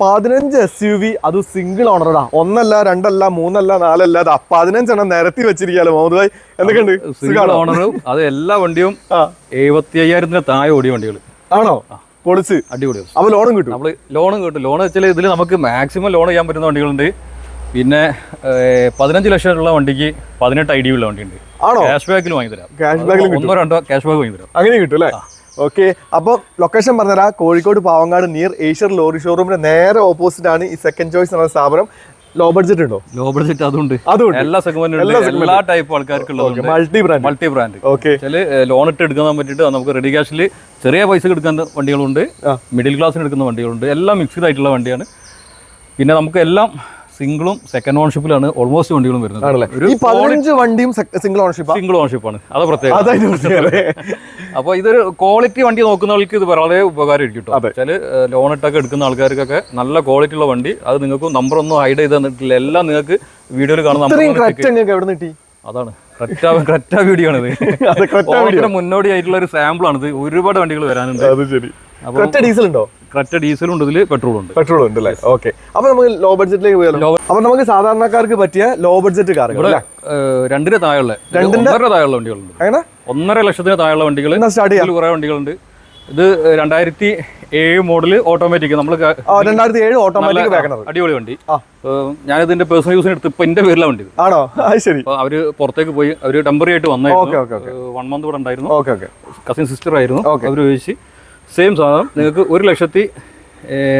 പതിനഞ്ച് S U V അത് single ഓണറടാ ഒന്നല്ല രണ്ടല്ല മൂന്നല്ല നാലല്ല അതാ പതിനഞ്ചെണ്ണം നിരത്തി വെച്ചിരിക്കാലോ മോഹമ്മദ് ഭായ്. എന്തൊക്കെയുണ്ട്? സിംഗിൾ? ഓണറും അത് എല്ലാ വണ്ടിയും എഴുപത്തി അയ്യായിരത്തിന് താഴെ ഓടിയ വണ്ടികൾ ആണോ? പൊളിച്ച്. അടിപൊളി. അപ്പൊ ലോണും കിട്ടും. നമ്മൾ ലോണും കിട്ടും. ലോൺ വെച്ചാൽ ഇതിൽ നമുക്ക് മാക്സിമം ലോൺ ചെയ്യാൻ പറ്റുന്ന വണ്ടികളുണ്ട്. പിന്നെ പതിനഞ്ച് ലക്ഷം ഉള്ള വണ്ടിക്ക് പതിനെട്ട് ഐ ഡി ഉള്ള വണ്ടിയുണ്ട്. ആണോ? ക്യാഷ് ബാക്കിൽ വാങ്ങി തരാം ക്യാഷ് ഒന്നോ രണ്ടോ ക്യാഷ് ബാക്ക് വാങ്ങി തരാം അങ്ങനെ കിട്ടും അല്ലേ? ഓക്കെ അപ്പോൾ ലൊക്കേഷൻ പറഞ്ഞുതരാം. കോഴിക്കോട് പാവങ്ങാട് നിയർ ഏഷ്യർ ലോറി ഷോറൂമിന്റെ നേരെ ഓപ്പോസിറ്റ് ആണ് ഈ സെക്കൻഡ് ചോയ്സ് എന്ന സ്ഥാപനം. ലോ ബഡ്ജറ്റ് ഉണ്ടോ? ലോ ബഡ്ജറ്റ് അതുണ്ട്. അതുണ്ട്. എല്ലാ സെഗ്മെന്റും എല്ലാ type ആൾക്കാർക്കുള്ള multi brand multi brand okay loan ഇട്ട് എടുക്കാൻ പറ്റിയിട്ട് നമുക്ക് റെഡി ക്യാഷിൽ ചെറിയ പൈസ എടുക്കുന്ന വണ്ടികളുണ്ട്. മിഡിൽ ക്ലാസ്സിന് എടുക്കുന്ന വണ്ടികളുണ്ട്. എല്ലാം മിക്സ്ഡ് ആയിട്ടുള്ള വണ്ടിയാണ്. പിന്നെ നമുക്ക് എല്ലാം സിംഗിളും സെക്കൻഡ് ഓൺഷിപ്പിലാണ് ഓൾമോസ്റ്റ് വണ്ടികളും വരുന്നത്. ഈ പതിനഞ്ച് വണ്ടിയും സിംഗിൾ ഓണർഷിപ്പ് സിംഗിൾ ഓൺഷിപ്പാണ് അത് പ്രത്യേകം. അപ്പോൾ ഇതൊരു ക്വാളിറ്റി വണ്ടി നോക്കുന്നവർക്ക് ഇത് വളരെ ഉപകാരമായിരിക്കും കേട്ടോ. വെച്ചാൽ ലോൺ ഇട്ടൊക്കെ എടുക്കുന്ന ആൾക്കാർക്കൊക്കെ നല്ല ക്വാളിറ്റി ഉള്ള വണ്ടി അത് നിങ്ങൾക്ക് നമ്പർ ഒന്നും ഹൈഡ് ചെയ്ത് തന്നിട്ടില്ല. എല്ലാം നിങ്ങൾക്ക് വീഡിയോയിൽ കാണുന്ന അതാണ്. ക്രെറ്റ വീഡിയോ ആണ് മുന്നോടിയായിട്ടുള്ള ഒരു സാമ്പിൾ ഇത് ഒരുപാട് വണ്ടികൾ വരാനുണ്ട്. ഡീസൽ ഉണ്ടോ? ക്രെറ്റ ഡീസലും ഉണ്ട് ഇതിൽ പെട്രോളും ഉണ്ട് പെട്രോൾ ഉണ്ട് അല്ലേ ഓക്കെ അപ്പൊ നമുക്ക് ലോ ബഡ്ജറ്റിലേക്ക് പോയാലോ? അപ്പൊ നമുക്ക് സാധാരണക്കാർക്ക് പറ്റിയ ലോ ബഡ്ജറ്റ് കാറുകൾ രണ്ടിന് താഴെയുള്ള രണ്ടര താഴെയുള്ള വണ്ടികളുണ്ട്. അങ്ങനെ ഒന്നര ലക്ഷത്തിന് താഴെയുള്ള വണ്ടികൾ സ്റ്റാർട്ട് ചെയ്യാൻ കുറെ വണ്ടികളുണ്ട്. ഇത് രണ്ടായിരത്തി ഏഴ് മോഡൽ ഓട്ടോമാറ്റിക് നമ്മൾ രണ്ടായിരത്തി ഏഴ് ഓട്ടോമാറ്റിക് അടിപൊളി വണ്ടി. ഞാൻ ഇതിന്റെ പേഴ്സണൽ യൂസിന് എടുത്ത് ഇപ്പൊ എന്റെ പേരിലാണ് വണ്ടി. ആണോ? ശരി. അവർ പുറത്തേക്ക് പോയി അവർ ടെമ്പററി ആയിട്ട് വന്നു വന്നായിരുന്നു വൺ മന്ത് ഇവിടെ ഉണ്ടായിരുന്നു. കസിൻ സിസ്റ്റർ ആയിരുന്നു. അവർ അവർ ചോദിച്ച് സെയിം സാധനം. നിങ്ങൾക്ക് ഒരു ലക്ഷത്തി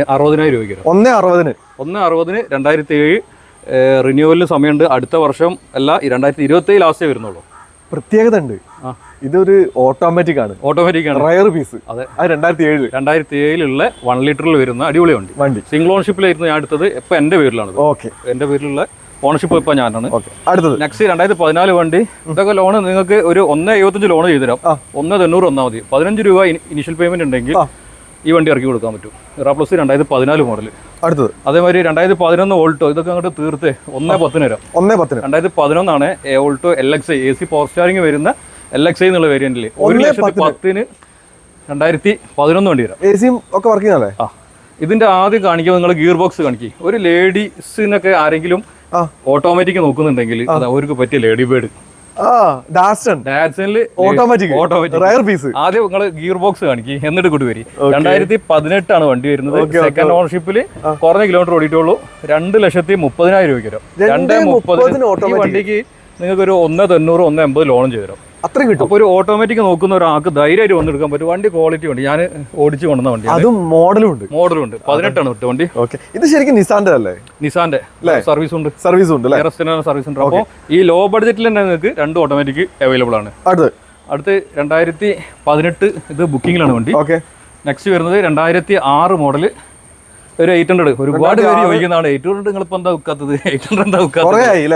അറുപതിനായിരം രൂപയ്ക്ക് തരാം. ഒന്നേ അറുപതിന്. ഒന്ന് അറുപതിന് രണ്ടായിരത്തി ഏഴ് റിന്യൂവലിന് സമയമുണ്ട്. അടുത്ത വർഷം അല്ല രണ്ടായിരത്തി ഇരുപത്തി ഏഴ് ലാസ്റ്റേ വരുന്നുള്ളൂ. പ്രത്യേകത ഉണ്ട്. ആ. ഇതൊരു ഓട്ടോമാറ്റിക് ആണ്. ഓട്ടോമാറ്റിക് ആണ്. റയർ പീസ് അതെ. അത് രണ്ടായിരത്തി ഏഴ് രണ്ടായിരത്തി ഏഴിലുള്ള വൺ ലിറ്ററിൽ വരുന്ന അടിപൊളി വണ്ടി. വണ്ടി. സിംഗിൾ ഓൺഷിപ്പിലായിരുന്നു ഞാൻ എടുത്തത്. ഇപ്പം എന്റെ പേരിലാണ് ഓക്കെ എന്റെ പേരിലുള്ള ഓണർഷിപ്പ് ഇപ്പൊ ഞാനാണ്. അടുത്തത്. നെക്സ്റ്റ് രണ്ടായിരത്തി പതിനാല് വണ്ടി. ഇതൊക്കെ ലോൺ നിങ്ങൾക്ക് ഒരു ഒന്ന് എഴുപത്തഞ്ച് ലോൺ ചെയ്തു തരാം ഒന്ന് തൊണ്ണൂറ് ഒന്നാ മതി. പതിനഞ്ച് രൂപ ഇനിഷ്യൽ പേയ്മെന്റ് ഉണ്ടെങ്കിൽ ഈ വണ്ടി ഇറക്കി കൊടുക്കാൻ പറ്റും. ഇറാ പ്ലസ് രണ്ടായിരത്തി പതിനാല് മോഡൽ അടുത്തത്. അതേമാതിരി രണ്ടായിരത്തി പതിനൊന്ന് ഓൾട്ടോ ഇതൊക്കെ അങ്ങോട്ട് തീർത്ത് ഒന്നേ പത്തിന് വരാം ഒന്നേ പത്തിന്. രണ്ടായിരത്തി പതിനൊന്നാണ് Alto L X I A C power steering വരുന്ന എൽ എക്സ് ഐ എന്നുള്ള വേരിയന്റിൽ ഒരു ലക്ഷത്തി പത്തിന്. രണ്ടായിരത്തി പതിനൊന്ന് വണ്ടി വരാം എ സിയും ഒക്കെ വർക്ക് ചെയ്യുന്നല്ലേ ആ. ഇതിന്റെ ആദ്യം കാണിക്കുമ്പോൾ നിങ്ങൾ ഗിയർ ബോക്സ് കാണിക്കും. ഒരു ലേഡീസിനൊക്കെ ആരെങ്കിലും. ഓട്ടോമാറ്റിക് നോക്കുന്നുണ്ടെങ്കിൽ അത് അവർക്ക് പറ്റിയ ലേഡി ഓട്ടോമാറ്റിക് പീസ് ആദ്യം നിങ്ങൾ ഗിയർ ബോക്സ് കാണിക്കും എന്നിട്ട് കൂട്ടി വരി. രണ്ടായിരത്തി പതിനെട്ടാണ് വണ്ടി വരുന്നത്. സെക്കൻഡ് ഓണർഷിപ്പിൽ കുറഞ്ഞ കിലോമീറ്റർ ഓടിയിട്ടുള്ളൂ. രണ്ട് ലക്ഷത്തി മുപ്പതിനായിരം രൂപയ്ക്ക് വരും. രണ്ട് മുപ്പതിന് വണ്ടിക്ക് നിങ്ങൾക്ക് ഒരു ഒന്ന് തൊണ്ണൂറ് ഒന്ന് എൺപത് ലോണും ചെയ്തു തരാം. അത്രയും കിട്ടും. അപ്പോൾ ഒരു ഓട്ടോമാറ്റിക് നോക്കുന്ന ഒരാൾക്ക് ധൈര്യമായിട്ട് വന്നെടുക്കാൻ പറ്റും. വണ്ടി ക്വാളിറ്റി ഉണ്ട്. ഞാൻ ഓടിച്ചു കൊണ്ടുവന്ന വണ്ടി അതും മോഡലും ഉണ്ട് മോഡലും ഉണ്ട് പതിനെട്ടാണ് വിട്ട വണ്ടി. ഓക്കെ. ഇത് ശരിക്കും നിസാന്റെ അല്ലേ? നിസാന്റെ സർവീസ് ഉണ്ട്. സർവീസ് ഉണ്ട് സർവീസ് ഉണ്ട്. അപ്പോൾ ഈ ലോ ബഡ്ജറ്റിൽ തന്നെ നിങ്ങൾക്ക് രണ്ട് ഓട്ടോമാറ്റിക് അവൈലബിൾ ആണ്. അടുത്ത് അടുത്ത് രണ്ടായിരത്തി പതിനെട്ട് ഇത് ബുക്കിങ്ങിലാണ് വണ്ടി. ഓക്കെ. നെക്സ്റ്റ് വരുന്നത് രണ്ടായിരത്തി ആറ് മോഡൽ ഒരു എയ്റ്റ് ഹൺഡ്രഡ് ഒരുപാട് പേര് ചോദിക്കുന്നതാണ് എയ്റ്റ് ഹൺഡ്രഡ് നിങ്ങളിപ്പോൾ എന്താ ഉക്കാത്തത് എയ്റ്റ് ഹൺഡ്രഡ് എന്താ ആയി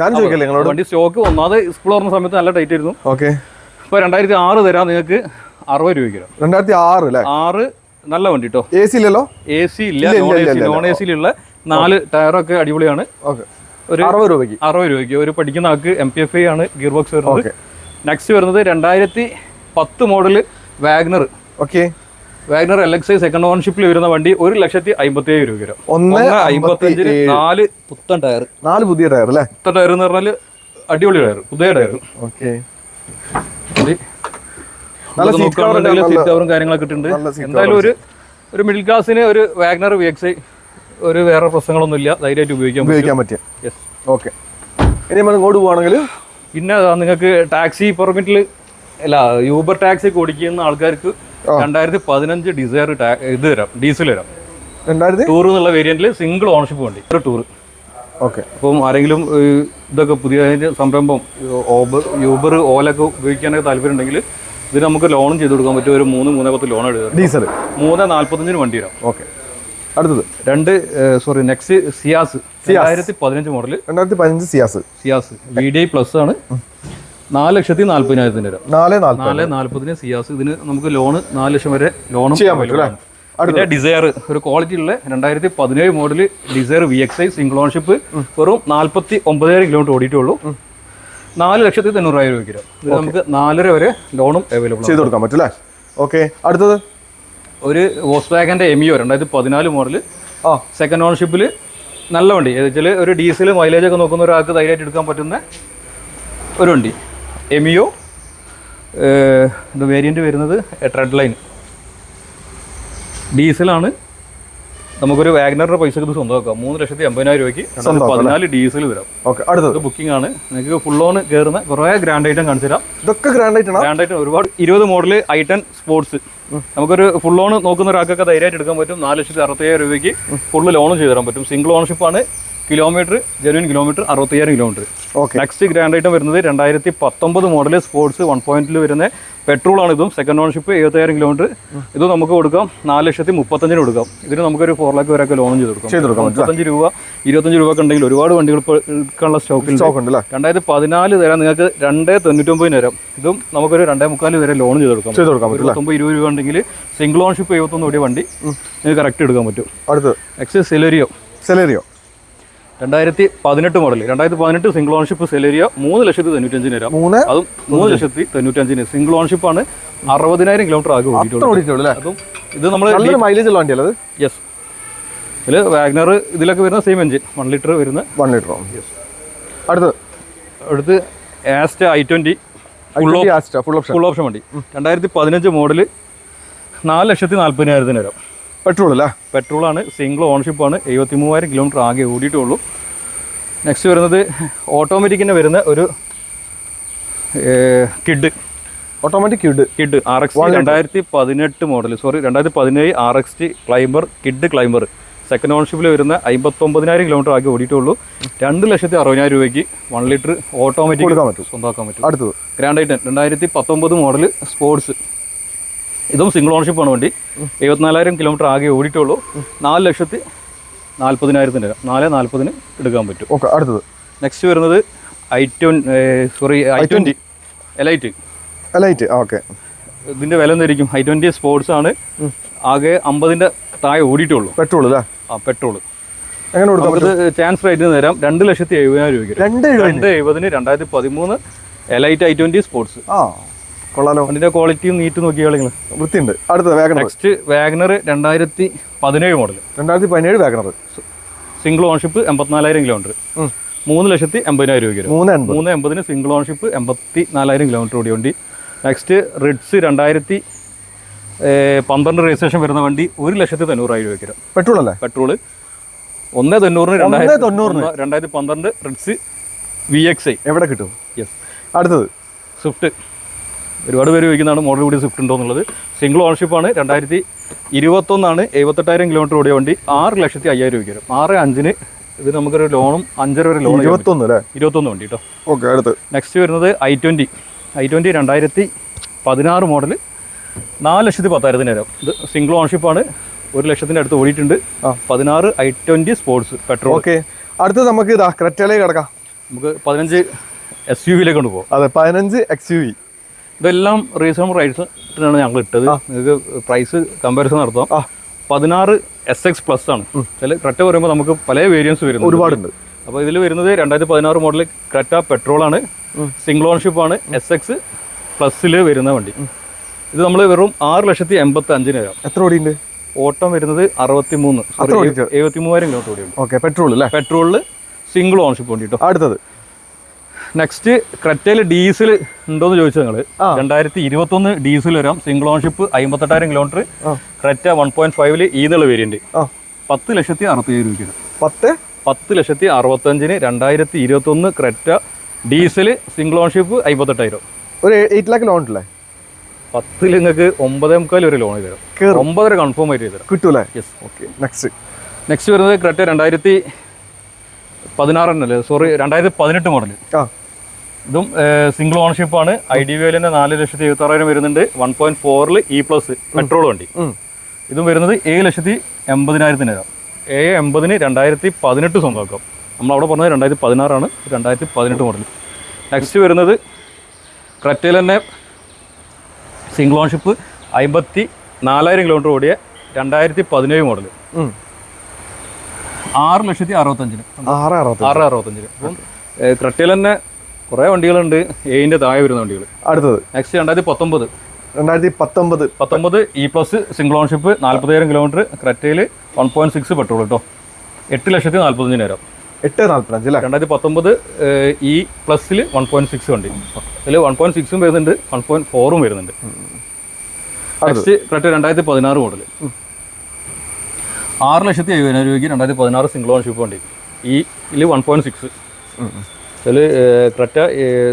ഞാൻ ചോദിക്കില്ല നിങ്ങളോട്? വണ്ടി സ്റ്റോക്ക് ഒന്നാമത് സ്കൂൾ തുറന്ന സമയത്ത് നല്ല ടൈറ്റ് ആയിരുന്നു. ഓക്കെ ഇപ്പോൾ രണ്ടായിരത്തി ആറ് തരാം നിങ്ങൾക്ക് അറുപത് രൂപയ്ക്ക് തരാം. രണ്ടായിരത്തി ആറ് അല്ലേ? ആറ് നല്ല വണ്ടി കേട്ടോ എ സി ഇല്ലല്ലോ? എ സി ഇല്ല നോൺ എ സി ഉള്ള സിയിലുള്ള നാല് ടയറൊക്കെ അടിപൊളിയാണ്. ഓക്കെ ഒരു അറുപത് രൂപയ്ക്ക്. അറുപത് രൂപയ്ക്ക്. ഒരു പഠിക്കുന്ന ആൾക്ക് എം പി എഫ് ഐ ആണ് ഗിയർ ബോക്സ് വരുന്നത് നെക്സ്റ്റ് വരുന്നത് രണ്ടായിരത്തി പത്ത് model WagonR okay WagonR L X I second ഓൺഷിപ്പിൽ വരുന്ന വണ്ടി ഒരു ലക്ഷത്തി അമ്പത്തി ഏഴ് രൂപ വരും. ഒന്ന് അമ്പത്തഞ്ചിന് നാല് പുത്തൻ ടയർ. നാല് പുതിയ ടയർ അല്ലേ? പുത്തൻ ടയർ എന്ന് പറഞ്ഞാൽ അടിപൊളി ടയർ പുതിയ ടയർ. ഓക്കെ. സീറ്റ് കവറും കാര്യങ്ങളൊക്കെ ഇട്ടിട്ടുണ്ട്. എന്തായാലും ഒരു ഒരു മിഡിൽ ക്ലാസ്സിന് ഒരു വാഗ്നർ വി എക്സ് ഐ ഒരു വേറെ പ്രശ്നങ്ങളൊന്നും ഇല്ല. ധൈര്യമായിട്ട് ഉപയോഗിക്കാൻ ഉപയോഗിക്കാൻ പറ്റിയ യെസ് ഓക്കെ. ഇനി നമ്മൾ ഇങ്ങോട്ട് പോവാണെങ്കിൽ പിന്നെ നിങ്ങൾക്ക് ടാക്സി പെർമിറ്റിൽ അല്ല യൂബർ ടാക്സി ഓടിക്കുന്ന ആൾക്കാർക്ക് രണ്ടായിരത്തി പതിനഞ്ച് ഡിസയർ ഇത് തരാം ഡീസൽ തരാം. രണ്ടായിരത്തി? ടൂർ എന്നുള്ള വേരിയന്റിൽ സിംഗിൾ ഓണർഷിപ്പ് വണ്ടി ഒരു ടൂർ ഓക്കെ. അപ്പം ആരെങ്കിലും ഇതൊക്കെ പുതിയ സംരംഭം ഓബർ യൂബർ ഓലൊക്കെ ഉപയോഗിക്കാനൊക്കെ താല്പര്യം ഉണ്ടെങ്കിൽ ഇതിന് നമുക്ക് ലോണും ചെയ്ത് കൊടുക്കാൻ പറ്റും ഒരു മൂന്ന് മൂന്നേ പത്ത് ലോൺ എടുക്കുക ഡീസൽ മൂന്ന് നാൽപ്പത്തഞ്ചിന് വണ്ടി വരാം ഓക്കെ. അടുത്തത്? രണ്ട് സോറി നെക്സ്റ്റ് സിയാസ് രണ്ടായിരത്തി പതിനഞ്ച് മോഡൽ രണ്ടായിരത്തി പതിനഞ്ച് Ciaz Ciaz V D I plus ആണ്. നാല് ലക്ഷത്തി നാല്പതിനായിരത്തിന് തരാം നാല് നാല് നാല്പതിന് സിയാസ് ഇതിന് നമുക്ക് ലോണ് നാല് ലക്ഷം വരെ ലോണും ചെയ്യാൻ പറ്റും പിന്നെ ഡിസയർ ഒരു ക്വാളിറ്റി ഉള്ള രണ്ടായിരത്തി പതിനേഴ് model Dzire V X I single ownership വെറും നാല്പത്തി ഒമ്പതായിരം കിലോമീറ്റർ ഓടിയിട്ടുള്ളൂ നാല് ലക്ഷത്തി തൊണ്ണൂറായിരം രൂപയ്ക്ക് ഇത് നമുക്ക് നാലര വരെ ലോണും അവൈലബിൾ ചെയ്ത് കൊടുക്കാൻ പറ്റും അല്ലേ? ഓക്കെ. അടുത്തത്. ഒരു വോസ് വാഗന്റെ എമിയോ രണ്ടായിരത്തി പതിനാല് മോഡൽ ആ. സെക്കൻഡ് ഓണർഷിപ്പിൽ നല്ല വണ്ടി. വെച്ചാൽ ഒരു ഡീസൽ മൈലേജ് ഒക്കെ നോക്കുന്ന ഒരാൾക്ക് ധൈര്യമായിട്ട് എടുക്കാൻ പറ്റുന്ന ഒരു വണ്ടി. എമിയോ വേരിയന്റ് വരുന്നത് ട്രെഡ് ലൈൻ ഡീസലാണ് നമുക്കൊരു വാഗ്നറിന്റെ പൈസ ഇത് സ്വന്തമാക്കാം. മൂന്ന് ലക്ഷത്തി അമ്പതിനായിരം രൂപയ്ക്ക് പതിനാല് ഡീസൽ വരാം. ഓക്കെ അടുത്തത്. ബുക്കിംഗ് ആണ്. നിങ്ങൾക്ക് ഫുൾ ഓൺ കയറുന്ന കുറെ ഗ്രാൻഡ് ഐറ്റം കാണിച്ചു തരാം. ഇതൊക്കെ ഗ്രാൻഡ് ഐറ്റം ഗ്രാൻഡ് ഐറ്റം ഒരുപാട് ഇരുപത് മോഡൽ ഐ ടെൻ സ്പോർട്സ് നമുക്കൊരു ഫുൾ ഓൺ നോക്കുന്ന ഒരാൾക്കൊക്കെ ധൈര്യമായിട്ട് എടുക്കാൻ പറ്റും. നാല് ലക്ഷത്തി അറുപത്തയ്യായിരം രൂപയ്ക്ക് ഫുൾ ലോൺ ചെയ്തു തരാൻ പറ്റും. സിംഗിൾ ഓണർഷിപ്പ് ആണ്. Kilometre genuine kilometre അറുപത്തയ്യായിരം kilometre okay next grand item വരുന്നത് രണ്ടായിരത്തി പത്തൊമ്പത് മോഡൽ സ്പോർട്സ് വൺ പോയിന്റിൽ വരുന്ന പെട്രോൾ ആണ് ഇതും. സെക്കൻഡ് ഓണർഷിപ്പ് എഴുപത്തയ്യായിരം കിലോമീറ്റർ ഇത് നമുക്ക് കൊടുക്കാം. നാല് ലക്ഷത്തി മുപ്പത്തഞ്ചിന് കൊടുക്കാം. ഇതിന് നമുക്കൊരു ഫോർ ലാക്ക് വരെയൊക്കെ ലോൺ ചെയ്ത് കൊടുക്കാം. മുപ്പത്തഞ്ച് രൂപ ഇരുപത്തഞ്ച് രൂപ ഒക്കെ ഉണ്ടെങ്കിൽ ഒരുപാട് വണ്ടികൾ എടുക്കാനുള്ള സ്റ്റോക്കിൽ സ്റ്റോക്ക് ഉണ്ട് അല്ലേ രണ്ടായിരത്തി പതിനാല് തരാം നിങ്ങൾക്ക് രണ്ടേ തൊണ്ണൂറ്റൊമ്പതിന് തരാം. ഇതും നമുക്കൊരു രണ്ടേ മുക്കാൽ വരെ ലോൺ ചെയ്ത് കൊടുക്കാം. ചെയ്ത് കൊടുക്കാം ഒരു പറ്റും പത്തൊമ്പത് ഇരുപത് രൂപ ഉണ്ടെങ്കിൽ സിംഗിൾ ഓണർഷിപ്പ് എഴുപത്തൊന്ന് ഓടിയ വണ്ടി നിങ്ങൾക്ക് കറക്റ്റ് എടുക്കാൻ പറ്റും. അടുത്തത്? എക്സ് സെലറിയോ സെലേറിയോ രണ്ടായിരത്തി പതിനെട്ട് മോഡൽ രണ്ടായിരത്തി പതിനെട്ട് സിംഗിൾ ഓൺഷിപ്പ് സെലേരിയ മൂന്ന് ലക്ഷത്തി തൊണ്ണൂറ്റഞ്ചിന് വരാം. മൂന്ന്? അതും മൂന്ന് ലക്ഷത്തി തൊണ്ണൂറ്റഞ്ചിന് സിംഗിൾ ഓൺഷിപ്പ് ആണ് അറുപതിനായിരം കിലോമീറ്റർ ആകെ ഓടിയിട്ടുള്ളൂ അതും ഇത് നമ്മൾ നല്ലൊരു മൈലേജ് ഉള്ള വണ്ടിയല്ലേ അത്? യെസ് ഇതിൽ വാഗ്നർ ഇതിലൊക്കെ വരുന്ന സെയിം എഞ്ചിൻ വൺ ലിറ്റർ വരുന്ന വൺ ലിറ്റർ അടുത്ത്? അടുത്ത് Asta i twenty full option full option വണ്ടി. രണ്ടായിരത്തി പതിനഞ്ച് മോഡൽ നാല് ലക്ഷത്തി നാൽപ്പതിനായിരത്തിന് വരാം. പെട്രോൾ അല്ല പെട്രോൾ ആണ്. സിംഗിൾ ഓണർഷിപ്പാണ് എഴുപത്തി മൂവായിരം കിലോമീറ്റർ ആകെ ഓടിയിട്ടുള്ളൂ. നെക്സ്റ്റ് വരുന്നത് ഓട്ടോമാറ്റിക്കിന് വരുന്ന ഒരു Kwid automatic Kwid Kwid R X രണ്ടായിരത്തി പതിനെട്ട് മോഡൽ സോറി രണ്ടായിരത്തി പതിനേഴ് R X T Climber Kwid Climber second ഓണർഷിപ്പിൽ വരുന്ന അമ്പത്തൊമ്പതിനായിരം കിലോമീറ്റർ ആകെ ഓടിയിട്ടുള്ളൂ. രണ്ട് ലക്ഷത്തി അറുപതിനായിരം രൂപയ്ക്ക് വൺ ലിറ്റർ ഓട്ടോമാറ്റിക് സ്വന്തമാക്കാൻ പറ്റും. അടുത്തത്. ഗ്രാൻഡ് ഐറ്റൻ രണ്ടായിരത്തി പത്തൊമ്പത് മോഡൽ സ്പോർട്സ് ഇതും സിംഗിൾ ഓണർഷിപ്പാണ് വണ്ടി. എഴുപത്തിനാലായിരം കിലോമീറ്റർ ആകെ ഓടിയിട്ടുള്ളൂ. നാല് ലക്ഷത്തി നാൽപ്പതിനായിരത്തിന് തരാം നാല് നാൽപ്പതിന് എടുക്കാൻ പറ്റും. ഓക്കെ അടുത്തത്. നെക്സ്റ്റ് വരുന്നത് i twenty sorry i twenty Elite Elite okay. ഇതിന്റെ വില എന്തായിരിക്കും? ഐ ട്വന്റി സ്പോർട്സ് ആണ്. ആകെ അമ്പതിന്റെ താഴെ ഓടിയിട്ടുള്ളൂ. പെട്രോൾ അല്ലേ? ആ പെട്രോൾ എങ്ങനെ കൊടുക്കാം ചാൻസ് റേറ്റിന് തരാം. രണ്ട് ലക്ഷത്തി എഴുപതിനായിരം രൂപയ്ക്ക് രണ്ട് എഴുപതിന്? രണ്ടായിരത്തി പതിമൂന്ന് എലൈറ്റ് ഐ ട്വന്റി സ്പോർട്സ് ആ. കൊള്ളാലോ. അതിന്റെ ക്വാളിറ്റിയും നീറ്റ് നോക്കിയാൽ നിങ്ങൾ വൃത്തിയുണ്ട്. അടുത്ത വാഗണർ. നെക്സ്റ്റ് വാഗ്നർ രണ്ടായിരത്തി പതിനേഴ് മോഡൽ രണ്ടായിരത്തി പതിനേഴ് വാഗണർ. സിംഗിൾ ഓൺഷിപ്പ് എൺപത്തിനാലായിരം കിലോമീറ്റർ മൂന്ന് ലക്ഷത്തി എൺപതിനായിരം രൂപയ്ക്ക് മൂന്ന് മൂന്ന് എൺപതിന് സിംഗിൾ ഓൺഷിപ്പ് എൺപത്തി നാലായിരം കിലോമീറ്റർ ഓടിയ വണ്ടി. നെക്സ്റ്റ് റിഡ്സ് രണ്ടായിരത്തി പന്ത്രണ്ട് രജിസ്ട്രേഷൻ വരുന്ന വണ്ടി ഒരു ലക്ഷത്തി തൊണ്ണൂറായിരം രൂപയ്ക്ക് വരും. പെട്രോൾ അല്ലേ? പെട്രോൾ ഒന്ന് തൊണ്ണൂറിന് രണ്ടായിരത്തി തൊണ്ണൂറിന്. രണ്ടായിരത്തി പന്ത്രണ്ട് റിഡ്സ് വി എക്സ് ഐ എവിടെ കിട്ടും? യെസ് അടുത്തത്. സ്വിഫ്റ്റ് ഒരുപാട് പേര് ചോദിക്കുന്നതാണ് മോഡൽ കൂടി സ്വിഫ്റ്റ് ഉണ്ടോ എന്നുള്ളത്. സിംഗിൾ ഓണർഷിപ്പാണ് രണ്ടായിരത്തി ഇരുപത്തൊന്നാണ് എഴുപത്തെട്ടായിരം കിലോമീറ്റർ ഓടിയ വണ്ടി. ആറ് ലക്ഷത്തി അയ്യായിരം രൂപയ്ക്ക് വരും. ആറ് അഞ്ചിന് ഇത് നമുക്കൊരു ലോണും അഞ്ചര വരെ ലോൺ ഇരുപത്തൊന്ന് അല്ലേ? ഇരുപത്തൊന്ന് വണ്ടി കേട്ടോ ഓക്കെ അടുത്ത്. നെക്സ്റ്റ് വരുന്നത് ഐ ട്വന്റി ഐ ട്വന്റി രണ്ടായിരത്തി പതിനാറ് മോഡൽ നാല് ലക്ഷത്തി പത്തായിരത്തിന് വരാം. ഇത് സിംഗിൾ ഓണർഷിപ്പാണ് ഒരു ലക്ഷത്തിന്റെ അടുത്ത് ഓടിയിട്ടുണ്ട്. പതിനാറ് i twenty sports petrol okay അടുത്ത് നമുക്ക് ഇതാ ക്രെറ്റയിലേക്ക് കിടക്കാം. നമുക്ക് പതിനഞ്ച് എസ് യു വിയിലേക്ക് കൊണ്ടുപോകാം അതെ പതിനഞ്ച് എക്സ് യു വി ഇതെല്ലാം റീസണബിൾ റൈറ്റ്സിനാണ് ഞങ്ങൾ ഇട്ടത്. നിങ്ങൾക്ക് പ്രൈസ് കമ്പാരിസൺ നടത്താം. പതിനാറ് എസ് എക്സ് പ്ലസ് ആണ്. ചില ക്രെറ്റ പറയുമ്പോൾ നമുക്ക് പല വേരിയൻസ് വരുന്നു ഒരുപാടുണ്ട്. അപ്പോൾ ഇതിൽ വരുന്നത് രണ്ടായിരത്തി പതിനാറ് മോഡൽ ക്രെറ്റ പെട്രോൾ ആണ്. സിംഗിൾ ഓൺഷിപ്പ് ആണ്. എസ് എക്സ് പ്ലസ്സിൽ വരുന്ന വണ്ടി. ഇത് നമ്മൾ വെറും ആറ് ലക്ഷത്തി എൺപത്തി അഞ്ചിന് വരാം എത്ര ഓടിയുണ്ട്? ഓട്ടം വരുന്നത് അറുപത്തി മൂന്ന്? എഴുപത്തി മൂവായിരം കിലോമീറ്റർ ഓടിയുണ്ട്. ഓക്കെ പെട്രോൾ അല്ലേ? പെട്രോളിൽ സിംഗിൾ ഓൺഷിപ്പ് വണ്ടി കേട്ടോ അടുത്തത്. നെക്സ്റ്റ് ക്രെറ്റയിൽ ഡീസൽ ഉണ്ടോന്ന് ചോദിച്ചത് നിങ്ങൾ. രണ്ടായിരത്തി ഇരുപത്തൊന്ന് ഡീസൽ വരാം. സിംഗിൾ ഓൺഷിപ്പ് അമ്പത്തെട്ടായിരം കിലോമീറ്റർ. ക്രെറ്റ വൺ പോയിന്റ് ഫൈവിൽ ഈന്നുള്ള വേരിയന്റ് പത്ത് ലക്ഷത്തി അറുപത്തിയേഴ് രൂപയ്ക്ക് പത്ത്? പത്ത് ലക്ഷത്തി അറുപത്തഞ്ചിന് രണ്ടായിരത്തി ഇരുപത്തൊന്ന് ക്രെറ്റ ഡീസൽ സിംഗിൾ ഓൺഷിപ്പ് അമ്പത്തെട്ടായിരം ഒരു എയ്റ്റ് ലാക്ക് ലോൺ ഉണ്ടല്ലേ പത്തിൽ നിങ്ങൾക്ക് ഒമ്പതേ മുക്കാൽ ഒരു ലോൺ തരും. ഒമ്പതര കൺഫേം ആയിട്ട് തരും. കിട്ടൂലേ? യെസ് ഓക്കെ നെക്സ്റ്റ് നെക്സ്റ്റ് വരുന്നത് ക്രെറ്റ രണ്ടായിരത്തി പതിനാറ് അല്ലേ സോറി രണ്ടായിരത്തി പതിനെട്ട് മോഡൽ ആ. ഇതും സിംഗിൾ ഓണർഷിപ്പ് ആണ്. ഐ ഡി വി എല്ലിന്റെ നാല് ലക്ഷത്തി എഴുപത്തി ആറായിരം വരുന്നുണ്ട് വൺ പോയിന്റ് ഫോറിൽ ഇ പ്ലസ് പെട്രോൾ വണ്ടി. ഇതും വരുന്നത് ഏഴ് ലക്ഷത്തി എൺപതിനായിരത്തിന് ഏഴ് എൺപതിന് രണ്ടായിരത്തി പതിനെട്ട് സ്വന്തമാക്കാം. നമ്മളവിടെ പറഞ്ഞത് രണ്ടായിരത്തി പതിനാറാണ്. രണ്ടായിരത്തി പതിനെട്ട് മോഡൽ നെക്സ്റ്റ് വരുന്നത് ക്രറ്റയിൽ തന്നെ സിംഗിൾ ഓൺഷിപ്പ് അമ്പത്തി നാലായിരം കിലോമീറ്റർ ഓടിയ രണ്ടായിരത്തി പതിനേഴ് മോഡൽ. ആറ് ലക്ഷത്തി അറുപത്തഞ്ചിന്. ആറ് അറുപത്തി അറുപത്തഞ്ചിന്. അപ്പം ക്രെറ്റയിൽ തന്നെ കുറേ വണ്ടികളുണ്ട്. എയിന്റെ താഴെ വരുന്ന വണ്ടികൾ. അടുത്തത്. നെക്സ്റ്റ് രണ്ടായിരത്തി പത്തൊമ്പത്. രണ്ടായിരത്തി പത്തൊമ്പത്. പത്തൊമ്പത് ഇ പ്ലസ് സിംഗിൾ ഓൺഷിപ്പ് നാൽപ്പതിനായിരം കിലോമീറ്റർ ക്രറ്റയിൽ വൺ പോയിന്റ് സിക്സ് പെട്രോൾ കേട്ടോ എട്ട് ലക്ഷത്തി നാൽപ്പത്തഞ്ചിനായിരം എട്ട് നാല്പത്തഞ്ച് അല്ലേ രണ്ടായിരത്തി പത്തൊമ്പത് ഇ പ്ലസ്സിൽ വൺ പോയിന്റ് സിക്സ് വണ്ടി. അതിൽ വൺ പോയിന്റ് സിക്സും വരുന്നുണ്ട് വൺ പോയിന്റ് ഫോറും വരുന്നുണ്ട്. നെക്സ്റ്റ് ക്രറ്റ രണ്ടായിരത്തി പതിനാറ് മോഡൽ ആറ് ലക്ഷത്തി എഴുപതിനായിരം രൂപയ്ക്ക് രണ്ടായിരത്തി പതിനാറ് സിംഗിൾ ഓൺഷിപ്പ് വണ്ടി. ഇ ഇതിൽ വൺ പോയിന്റ് സിക്സ് അതിൽ Creta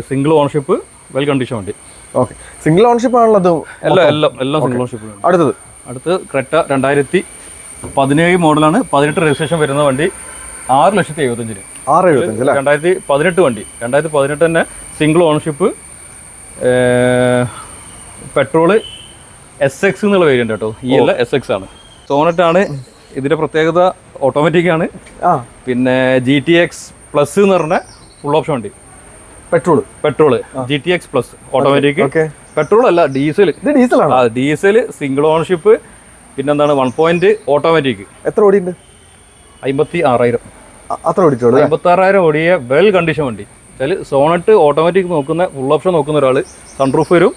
single ownership well condition വണ്ടി. ഓക്കെ. സിംഗിൾ ഓണർഷിപ്പ് ആണല്ലോ അത് എല്ലാം എല്ലാം എല്ലാം സിംഗിൾ ഓണർഷിപ്പ് അടുത്തത്. അടുത്ത് ക്രെറ്റ രണ്ടായിരത്തി പതിനേഴ് മോഡലാണ്. പതിനെട്ട് രജിസ്ട്രേഷൻ വരുന്ന വണ്ടി ആറ് ലക്ഷത്തി എഴുപത്തഞ്ചിന് ആറ് എഴുപത്തഞ്ച് രണ്ടായിരത്തി പതിനെട്ട് വണ്ടി. രണ്ടായിരത്തി പതിനെട്ട് തന്നെ single ownership petrol S X എന്നുള്ള വേരിയന്റ് കേട്ടോ ഈ അല്ല എസ് എക്സ് ആണ്. സോണറ്റാണ്. ഇതിന്റെ പ്രത്യേകത ഓട്ടോമാറ്റിക് ആണ്. പിന്നെ ജി ടി എക്സ് പ്ലസ് എന്ന് പറഞ്ഞ ഫുൾ ഓപ്ഷൻ വണ്ടി. Petrol petrol G T X plus automatic okay petrol അല്ല ഡീസൽ ഇത് ഡീസലാണ് ആ ഡീസൽ സിംഗിൾ ഓണർഷിപ്പ് പിന്നെന്താണ് വൺ പോയിന്റ് ഓട്ടോമാറ്റിക് എത്ര ഓടിയുണ്ട് അമ്പത്തി ആറായിരം അത്ര ഓടിച്ചോളൂ അമ്പത്തി ആറായിരം ഓടിയ വെൽ കണ്ടീഷൻ വണ്ടി. വെച്ചാൽ സോണറ്റ് ഓട്ടോമാറ്റിക് നോക്കുന്ന ഫുൾ ഓപ്ഷൻ നോക്കുന്ന ഒരാൾ സൺറൂഫ് വരും.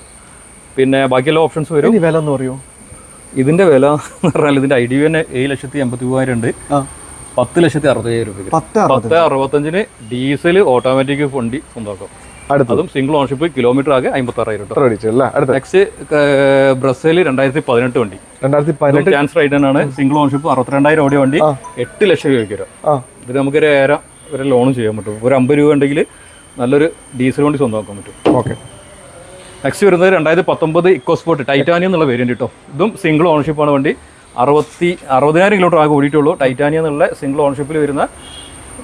പിന്നെ ബാക്കിയെല്ലാ ഓപ്ഷൻസ് വരും. വില എന്ന് പറയുമോ ഇതിന്റെ വില എന്ന് പറഞ്ഞാൽ ഇതിന്റെ ഐ ഡി തന്നെ ഏഴ് ലക്ഷത്തി എൺപത്തി മൂവായിരം ഉണ്ട്. പത്ത് ലക്ഷത്തി അറുപത്തയ്യായിരം രൂപ പത്ത് അറുപത് പത്ത് അറുപത്തഞ്ചിന് ഡീസൽ ഓട്ടോമാറ്റിക് വണ്ടി സ്വന്തമാക്കും. അടുത്തതും. അതും സിംഗിൾ ഓൺഷിപ്പ് കിലോമീറ്റർ ആകെ അമ്പത്തി ആറായിരം നെക്സ്റ്റ് ബ്രസേൽ രണ്ടായിരത്തി പതിനെട്ട് വണ്ടി. രണ്ടായിരത്തി പതിനെട്ട്. ചാൻസ് സിംഗിൾ ഓൺഷിപ്പ് അറുപത്തിരണ്ടായിരം ഓടിയ വണ്ടി. എട്ട് ലക്ഷം രൂപയ്ക്ക് വരാം. ഇത് നമുക്കൊരു ഏര വരെ ലോൺ ചെയ്യാൻ പറ്റും. ഒരു അമ്പത് രൂപ ഉണ്ടെങ്കിൽ നല്ലൊരു ഡീസൽ വണ്ടി സ്വന്തമാക്കാൻ പറ്റും. ഓക്കെ. നെക്സ്റ്റ് വരുന്നത് രണ്ടായിരത്തി പത്തൊമ്പത് ഇക്കോസ്പോർട്ട് ടൈറ്റാനിയം എന്നുള്ള വേരിയന്റ് കേട്ടോ ഇതും സിംഗിൾ ഓണർഷിപ്പാണ് വണ്ടി. അറുപത്തി അറുപതിനായിരം കിലോമീറ്റർ ആകെ ഓടിയിട്ടുള്ളൂ. ടൈറ്റാനിയ എന്നുള്ള സിംഗിൾ ഓണർഷിപ്പിൽ വരുന്ന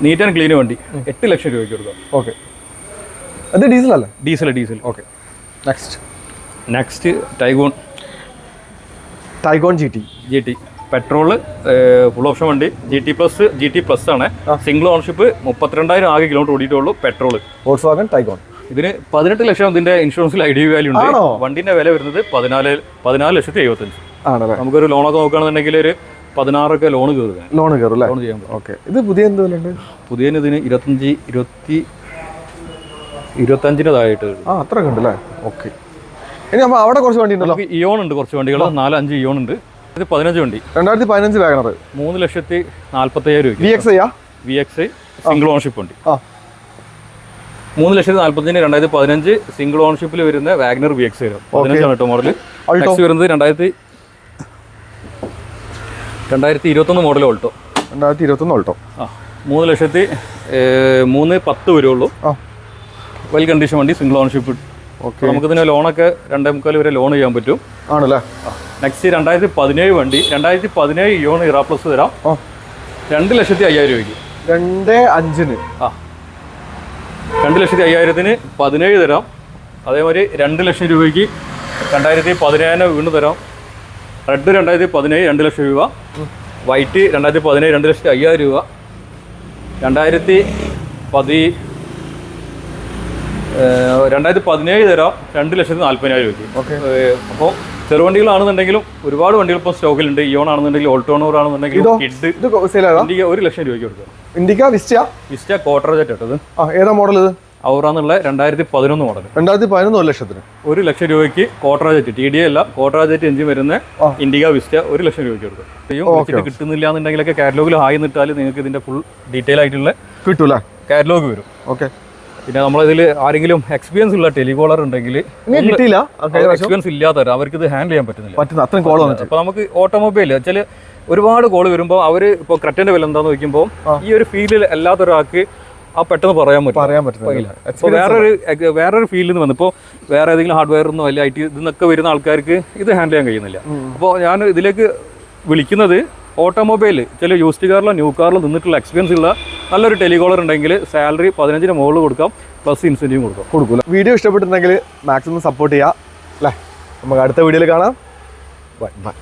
നീറ്റ് ആൻഡ് ക്ലീൻ വണ്ടി. എട്ട് ലക്ഷം രൂപയ്ക്ക് കൊടുക്കാം. ഓക്കെ. അത് ഡീസൽ അല്ലേ? Diesel diesel. Okay. Next next Taigun Taigun G T G T petrol full option വണ്ടി. G T plus G T plus ആണ്. സിംഗിൾ ഓണർഷിപ്പ് മുപ്പത്തിരണ്ടായിരം ആകെ കിലോമീറ്റർ ഓടിയിട്ടുള്ളൂ പെട്രോൾ വോൾസ് വാഗൺ ടൈഗോൺ ഇതിന് പതിനെട്ട് ലക്ഷം ഇതിന്റെ ഇൻഷുറൻസിൽ ഐ ഡി വാല്യൂ ഉണ്ട്? വണ്ടിന്റെ വില വരുന്നത് പതിനാല് പതിനാല് ലക്ഷത്തി എഴുപത്തഞ്ച്. ആണല്ലേ? നമുക്കൊരു ലോണൊക്കെ നോക്കുകയാണെന്നുണ്ടെങ്കിൽ ഒരു പതിനാറൊക്കെ ലോൺ കയറുക ലോൺ കയറും അല്ലേ? ലോൺ ചെയ്യാൻ ഓക്കെ ഇത് പുതിയ എന്ത് പുതിയ ഇതിന് ഇരുപത്തഞ്ച് ഇരുപത്തി ഇരുപത്തഞ്ചിന് താഴെയായിട്ട് ആ അത്ര ഉണ്ട് അല്ലേ? ഓക്കെ ഇനി അപ്പോൾ അവിടെ കുറച്ച് വണ്ടി ഉണ്ടല്ലോ. നമുക്ക് ഇയോൺ ഉണ്ട് കുറച്ച് വണ്ടികൾ. നാലഞ്ച് അഞ്ച് ഇയോൺ ഉണ്ട്. ഇത് പതിനഞ്ച് വണ്ടി. രണ്ടായിരത്തി പതിനഞ്ച് വാഗണർ മൂന്ന് ലക്ഷത്തി നാൽപ്പത്തയ്യായിരം രൂപ V X ഐയാ V X I single ownership ഉണ്ട് ആ. മൂന്ന് ലക്ഷത്തി നാൽപ്പത്തഞ്ചിന് രണ്ടായിരത്തി പതിനഞ്ച് സിംഗിൾ ഓണർഷിപ്പിൽ വരുന്ന വാഗ്നർ വി എക്സ് വരും. പതിനഞ്ചാണ് കേട്ടോ മോഡൽ. നെക്സ്റ്റ് വരുന്നത് രണ്ടായിരത്തി രണ്ടായിരത്തി ഇരുപത്തൊന്ന് മോഡൽ ഓൾട്ടോ. രണ്ടായിരത്തി ഇരുപത്തൊന്ന് ഓൾട്ടോ. ആ മൂന്ന് ലക്ഷത്തി മൂന്ന് പത്ത് വരുള്ളൂ ആ. വെൽ കണ്ടീഷൻ വണ്ടി സിംഗിൾ ഓണർഷിപ്പ്. ഓക്കെ. നമുക്കിതിന് ലോണൊക്കെ രണ്ടേ മുക്കാൽ വരെ ലോൺ ചെയ്യാൻ പറ്റും. ആണല്ലേ? നെക്സ്റ്റ് രണ്ടായിരത്തി പതിനേഴ് വണ്ടി രണ്ടായിരത്തി പതിനേഴ് ഇയോൺ ഇറാ പ്ലസ് തരാം രണ്ട് ലക്ഷത്തി അയ്യായിരം രൂപയ്ക്ക്. രണ്ട് അഞ്ചിന്. ആ. രണ്ട് ലക്ഷത്തി അയ്യായിരത്തിന് പതിനേഴ് തരാം. അതേമാതിരി രണ്ട് ലക്ഷം രൂപയ്ക്ക് രണ്ടായിരത്തി പതിനേഴിന് വീണ് തരാം. റെഡ് രണ്ടായിരത്തി പതിനേഴ് രണ്ട് ലക്ഷം രൂപ. വൈറ്റ് രണ്ടായിരത്തി പതിനേഴ് രണ്ട് ലക്ഷത്തി അയ്യായിരം രൂപ. രണ്ടായിരത്തി പതി രണ്ടായിരത്തി പതിനേഴ് തരാം രണ്ട് ലക്ഷത്തി നാൽപ്പതിനായിരം രൂപയ്ക്ക്. ഓക്കെ. അപ്പോൾ ചെറുവണ്ടികളാണെന്നുണ്ടെങ്കിലും ഒരുപാട് വണ്ടികൾ ഇപ്പോൾ സ്റ്റോക്കിലുണ്ട് ഇയോൺ ആണെന്നുണ്ടെങ്കിൽ ഓൾട്ടോണോർ ആണെന്നുണ്ടെങ്കിൽ? കിഡ് ഇത് ഒരു ലക്ഷം രൂപയ്ക്ക് കൊടുക്കുക. Indica Vista Vista Quadrajet കേട്ടത് ആ ഏതാ മോഡൽ ഇത്? ഔറാന്നുള്ള രണ്ടായിരത്തി പതിനൊന്ന് മോഡൽ രണ്ടായിരത്തി പതിനൊന്ന് ഒരു ലക്ഷത്തിന്. ഒരു ലക്ഷം രൂപയ്ക്ക് കോട്ടറാജറ്റ് ടി ഡി അല്ല കോട്ടറാജറ്റ് എഞ്ചിൻ വരുന്ന. ഇൻഡിക വിസ്റ്റ ഒരു ലക്ഷം രൂപയ്ക്ക് കൊടുക്കും. കിട്ടുന്നില്ല എന്നുണ്ടെങ്കിലൊക്കെ കാറ്റലോഗിൽ ഹായ് നിട്ടാൽ നിങ്ങൾക്ക് ഇതിന്റെ ഫുൾ ഡീറ്റെയിൽ ആയിട്ടുള്ള കിട്ടൂല. കാറ്റലോഗ് വരും. ഓക്കെ. പിന്നെ നമ്മളിതിൽ ആരെങ്കിലും എക്സ്പീരിയൻസ് ഉള്ള ടെലികോളർ ഉണ്ടെങ്കിൽ കിട്ടിയില്ല എക്സ്പീരിയൻസ് ഇല്ലാത്തവർ അവർക്ക് ഇത് ഹാൻഡിൽ ചെയ്യാൻ പറ്റുന്നില്ല. പറ്റുന്ന അത്രയും കോൾ വന്നിട്ട്. അപ്പോൾ നമുക്ക് ഓട്ടോമൊബൈൽ വെച്ചാൽ ഒരുപാട് കോൾ വരുമ്പോൾ അവർ ഇപ്പോൾ ക്രെറ്റന്റെ വില എന്താന്ന് നോക്കുമ്പോൾ ഈ ഒരു ഫീൽഡിൽ അല്ലാത്തൊരാൾക്ക് ആ പെട്ടെന്ന് പറയാൻ പറ്റും പറയാൻ പറ്റില്ല. ഇപ്പോൾ വേറൊരു വേറൊരു ഫീൽഡിൽ നിന്ന് വന്നു. ഇപ്പോൾ വേറെ ഏതെങ്കിലും ഹാർഡ്വെയർ ഒന്നും അല്ല ഐ ടി ഇതിന്നൊക്കെ വരുന്ന ആൾക്കാർക്ക് ഇത് ഹാൻഡിൽ ചെയ്യാൻ കഴിയുന്നില്ല. അപ്പോൾ ഞാൻ ഇതിലേക്ക് വിളിക്കുന്നത് ഓട്ടോമൊബൈൽ ചില യൂസ്ഡ് കാറിലോ ന്യൂ കാറിലോ നിന്നിട്ടുള്ള എക്സ്പീരിയൻസ് ഉള്ള നല്ലൊരു ടെലികോളർ ഉണ്ടെങ്കിൽ സാലറി പതിനഞ്ചിന് മുകളിൽ കൊടുക്കാം പ്ലസ് ഇൻസെന്റീവ് കൊടുക്കാം. കൊടുക്കില്ല വീഡിയോ ഇഷ്ടപ്പെട്ടിട്ടുണ്ടെങ്കിൽ മാക്സിമം സപ്പോർട്ട് ചെയ്യാം. അല്ലേ? നമുക്ക് അടുത്ത വീഡിയോയിൽ കാണാം. Bye bye